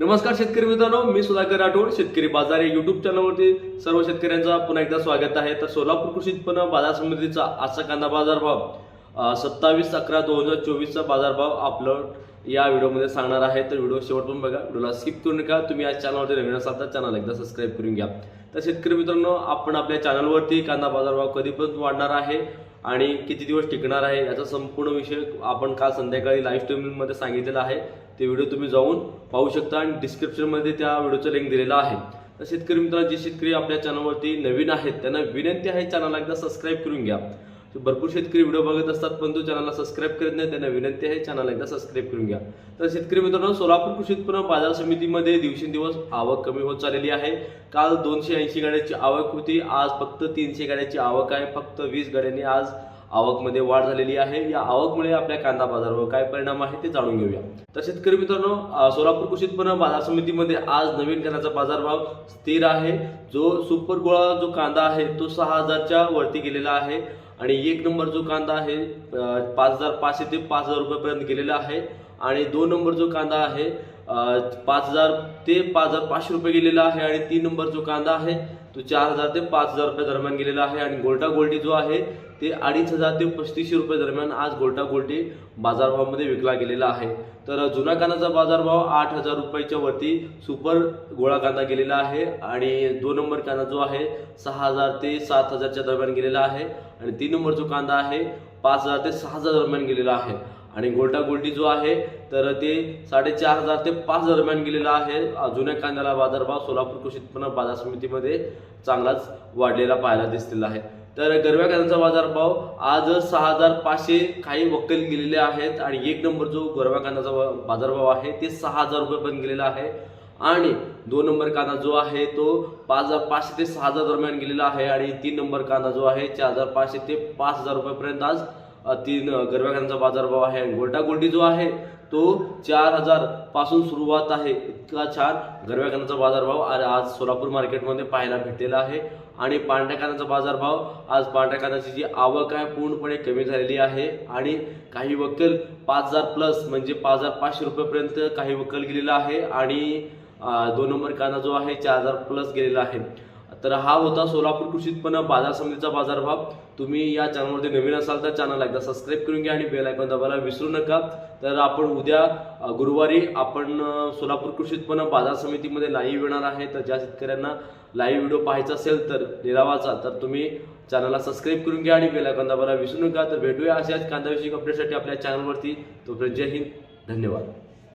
नमस्कार शेतकरी मित्रांनो मी सुधाकर राठोड शेतकरी बाजार या युट्यूब चॅनलवरती सर्व शेतकऱ्यांचा पुन्हा एकदा स्वागत आहे. तर सोलापूर कृषी उत्पन्न बाजार समितीचा आजचा कांदा बाजारभाव सत्तावीस अकरा दोन हजार चोवीसचा बाजारभाव आपलं या व्हिडिओमध्ये सांगणार आहे. तर व्हिडिओ शेवटून बघा व्हिडिओला स्किप करू नका. तुम्ही आज चॅनलवरती नवीन असाल तर चॅनल एकदा सबस्क्राईब करून घ्या. तर शेतकरी मित्रांनो आपण आपल्या चॅनलवरती कांदा बाजारभाव कधी कधीपर्यंत वाढणार आहे? आणि किती दिवस टिकणार आहे याचा संपूर्ण विषय आपण काल संध्याकाळी लाईव्ह स्ट्रीमिंगमध्ये सांगितलेला आहे. ते व्हिडिओ तुम्ही जाऊन पाहू शकता आणि डिस्क्रिप्शनमध्ये त्या व्हिडिओचं लिंक दिलेला आहे. तर शेतकरी मित्रांनो जे शेतकरी आपल्या चॅनलवरती नवीन आहेत त्यांना विनंती आहे चॅनलला एकदा सबस्क्राईब करून घ्या. भरपूर शेतकरी व्हिडिओ बघत असतात पण तो चॅनलला सबस्क्राईब करत नाही त्यांना विनंती आहे चॅनलला एकदा सबस्क्राईब करून घ्या. तर शेतकरी मित्रांनो सोलापूर कृषी उत्पन्न बाजार समितीमध्ये दिवसेंदिवस आवक कमी होत चाललेली आहे. काल दोनशे ऐंशी गाड्यांची आवक होती आज फक्त तीनशे गाड्यांची आवक आहे फक्त वीस गाड्यांनी आज आवकमध्ये वाढ झालेली आहे. या आवकमुळे आपल्या कांदा बाजारावर काय परिणाम आहे ते जाणून घेऊया. तर शेतकरी मित्रांनो सोलापूर कृषी उत्पन्न बाजार समितीमध्ये आज नवीन कांद्याचा बाजारभाव स्थिर आहे. जो सुपर गोळा जो कांदा आहे तो सहा हजारच्या वरती गेलेला आहे आणि एक नंबर जो कांदा आहे पाच हजार पाचशे ते पाच हजार रुपयापर्यंत गेलेला आहे. आणि दोन नंबर जो कांदा आहे पाच हजार ते पाच हजार पाचशे रुपये गेलेला आहे आणि तीन नंबर जो कांदा आहे तो चार हजार ते पाच हजार रुपये दरम्यान गेलेला आहे आणि गोल्टा गोल्टी जो आहे ते अडीच हजार ते पस्तीसशे रुपये दरम्यान आज गोल्टा गोल्टी बाजारभावामध्ये विकला गेलेला आहे. तर जुना कांदाचा बाजारभाव आठ हजार रुपयाच्या वरती सुपर गोळा कांदा गेलेला आहे आणि दोन नंबर कांदा जो आहे सहा हजार ते सात हजारच्या दरम्यान गेलेला आहे आणि तीन नंबर जो कांदा आहे पाच हजार ते सहा हजार दरम्यान गेलेला आहे. आणि गोल्टा गोल्टी जो आहे तर ते साडेचार हजार ते पाच हजार दरम्यान गेलेला आहे. जुन्या कांद्याला बाजारभाव सोलापूर कृषी उत्पन्न बाजार समितीमध्ये चांगलाच वाढलेला पाहायला दिसलेला आहे. तर गरव्या कांद्याचा बाजारभाव आज सहा हजार पाचशे काही वक्कल गेलेले आहेत आणि एक नंबर जो गरव्या कांद्याचा बाजारभाव आहे ते सहा हजार रुपयेपर्यंत गेलेला आहे. आणि दोन नंबर कांदा जो आहे तो पाच हजार पाचशे ते सहा हजार दरम्यान गेलेला आहे आणि तीन नंबर कांदा जो आहे चार हजार पाचशे ते पाच हजार रुपयापर्यंत आज तीन अ, बाजारभाव आहे आणि गोल्टा जो आहे तो चार हजारपासून सुरुवात आहे. इतका छान गरव्या बाजारभाव आज सोलापूर मार्केटमध्ये पाहायला भेटलेला आहे. आणि पांढऱ्या कानाचा बाजारभाव आज पांढऱ्या कानाची जी आवक आहे पूर्णपणे कमी झालेली आहे. आणि काही वक्कल पाच हजार प्लस म्हणजे पाच हजार पाचशे रुपयेपर्यंत काही वक्कल गेलेला आहे. आणि दोन नंबर काना जो आहे चार हजार प्लस गेलेला आहे. तर हा होता सोलापूर कृषी उत्पन्न बाजार समितीचा बाजारभाव. तुम्ही या चॅनलवरती नवीन असाल तर चॅनल एकदा सबस्क्राईब करून घ्या आणि बेल आयकॉन दाबायला विसरू नका. तर आपण उद्या गुरुवारी आपण सोलापूर कृषी उत्पन्न बाजार समितीमध्ये लाईव्ह येणार आहे. तर ज्या शेतकऱ्यांना लाईव्ह व्हिडिओ पाहायचा असेल तर निरावाचा तर तुम्ही चॅनलला सबस्क्राईब करून घ्या आणि बेल आयकॉन दाबायला विसरू नका. तर भेटूया अशाच कांदाविषयी अपडेटसाठी आपल्या चॅनलवरती तोपर्यंत जय हिंद. धन्यवाद.